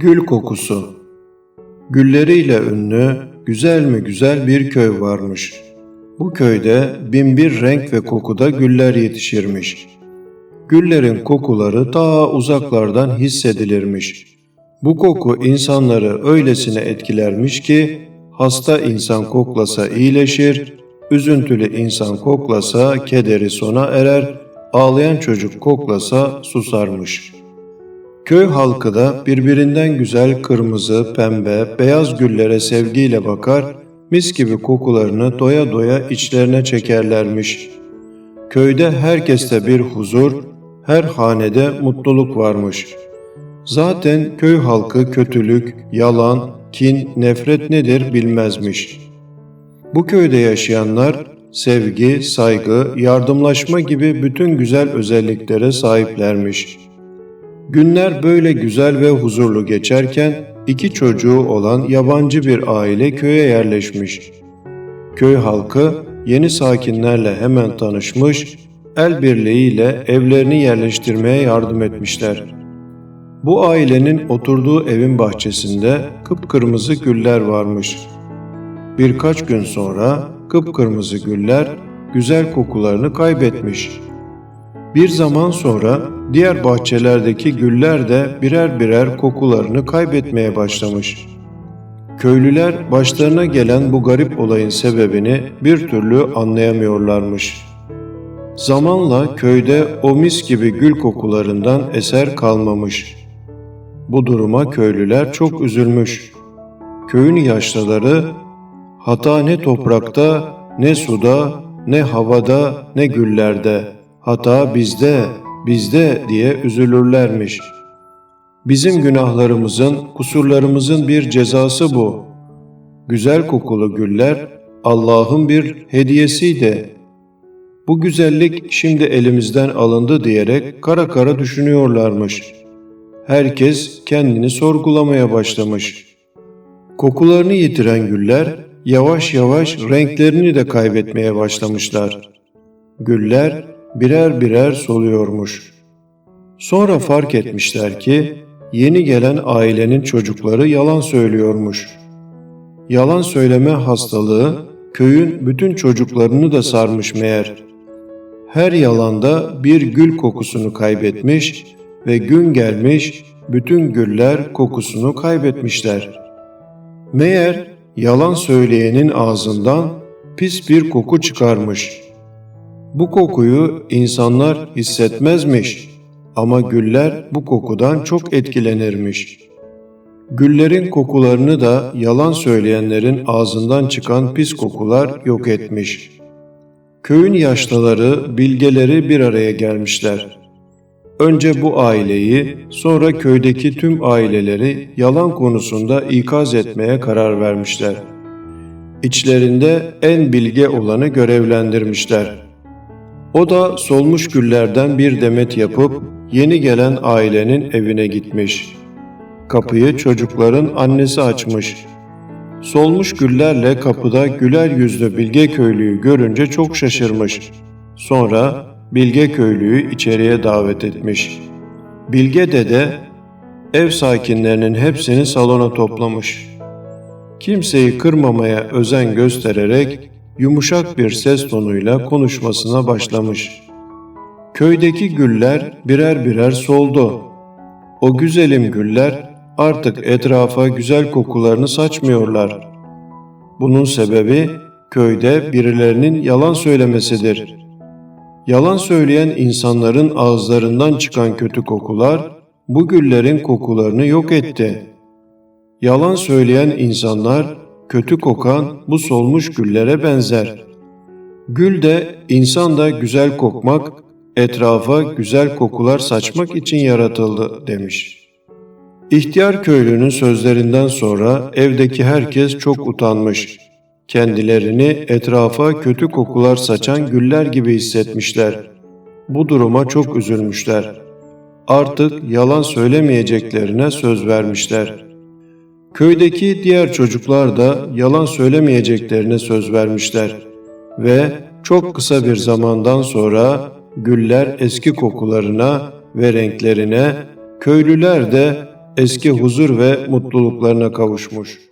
Gül kokusu. Gülleriyle ünlü, güzel mi güzel bir köy varmış. Bu köyde binbir renk ve kokuda güller yetişirmiş. Güllerin kokuları ta uzaklardan hissedilirmiş. Bu koku insanları öylesine etkilermiş ki hasta insan koklasa iyileşir, üzüntülü insan koklasa kederi sona erer, ağlayan çocuk koklasa susarmış.'' Köy halkı da birbirinden güzel kırmızı, pembe, beyaz güllere sevgiyle bakar, mis gibi kokularını doya doya içlerine çekerlermiş. Köyde herkeste bir huzur, her hanede mutluluk varmış. Zaten köy halkı kötülük, yalan, kin, nefret nedir bilmezmiş. Bu köyde yaşayanlar sevgi, saygı, yardımlaşma gibi bütün güzel özelliklere sahiplermiş.'' Günler böyle güzel ve huzurlu geçerken iki çocuğu olan yabancı bir aile köye yerleşmiş. Köy halkı yeni sakinlerle hemen tanışmış, el birliğiyle evlerini yerleştirmeye yardım etmişler. Bu ailenin oturduğu evin bahçesinde kıpkırmızı güller varmış. Birkaç gün sonra kıpkırmızı güller güzel kokularını kaybetmiş. Bir zaman sonra diğer bahçelerdeki güller de birer birer kokularını kaybetmeye başlamış. Köylüler başlarına gelen bu garip olayın sebebini bir türlü anlayamıyorlarmış. Zamanla köyde o mis gibi gül kokularından eser kalmamış. Bu duruma köylüler çok üzülmüş. Köyün yaşlıları hata ne toprakta, ne suda, ne havada, ne güllerde.'' Hata bizde, bizde diye üzülürlermiş. Bizim günahlarımızın, kusurlarımızın bir cezası bu. Güzel kokulu güller Allah'ın bir hediyesiydi. Bu güzellik şimdi elimizden alındı diyerek kara kara düşünüyorlarmış. Herkes kendini sorgulamaya başlamış. Kokularını yitiren güller yavaş yavaş renklerini de kaybetmeye başlamışlar. Güller birer birer soluyormuş. Sonra fark etmişler ki yeni gelen ailenin çocukları yalan söylüyormuş. Yalan söyleme hastalığı köyün bütün çocuklarını da sarmış meğer. Her yalanda bir gül kokusunu kaybetmiş ve gün gelmiş bütün güller kokusunu kaybetmişler. Meğer yalan söyleyenin ağzından pis bir koku çıkarmış.'' Bu kokuyu insanlar hissetmezmiş ama güller bu kokudan çok etkilenirmiş. Güllerin kokularını da yalan söyleyenlerin ağzından çıkan pis kokular yok etmiş. Köyün yaşlıları, bilgeleri bir araya gelmişler. Önce bu aileyi, sonra köydeki tüm aileleri yalan konusunda ikaz etmeye karar vermişler. İçlerinde en bilge olanı görevlendirmişler.'' O da solmuş güllerden bir demet yapıp yeni gelen ailenin evine gitmiş. Kapıyı çocukların annesi açmış. Solmuş güllerle kapıda güler yüzlü Bilge köylüyü görünce çok şaşırmış. Sonra Bilge köylüyü içeriye davet etmiş. Bilge dede ev sakinlerinin hepsini salona toplamış. Kimseyi kırmamaya özen göstererek yumuşak bir ses tonuyla konuşmasına başlamış. Köydeki güller birer birer soldu. O güzelim güller artık etrafa güzel kokularını saçmıyorlar. Bunun sebebi köyde birilerinin yalan söylemesidir. Yalan söyleyen insanların ağızlarından çıkan kötü kokular bu güllerin kokularını yok etti. Yalan söyleyen insanlar kötü kokan bu solmuş güllere benzer. Gül de insan da güzel kokmak, etrafa güzel kokular saçmak için yaratıldı demiş. İhtiyar köylünün sözlerinden sonra evdeki herkes çok utanmış. Kendilerini etrafa kötü kokular saçan güller gibi hissetmişler. Bu duruma çok üzülmüşler. Artık yalan söylemeyeceklerine söz vermişler.'' Köydeki diğer çocuklar da yalan söylemeyeceklerine söz vermişler ve çok kısa bir zamandan sonra güller eski kokularına ve renklerine, köylüler de eski huzur ve mutluluklarına kavuşmuş.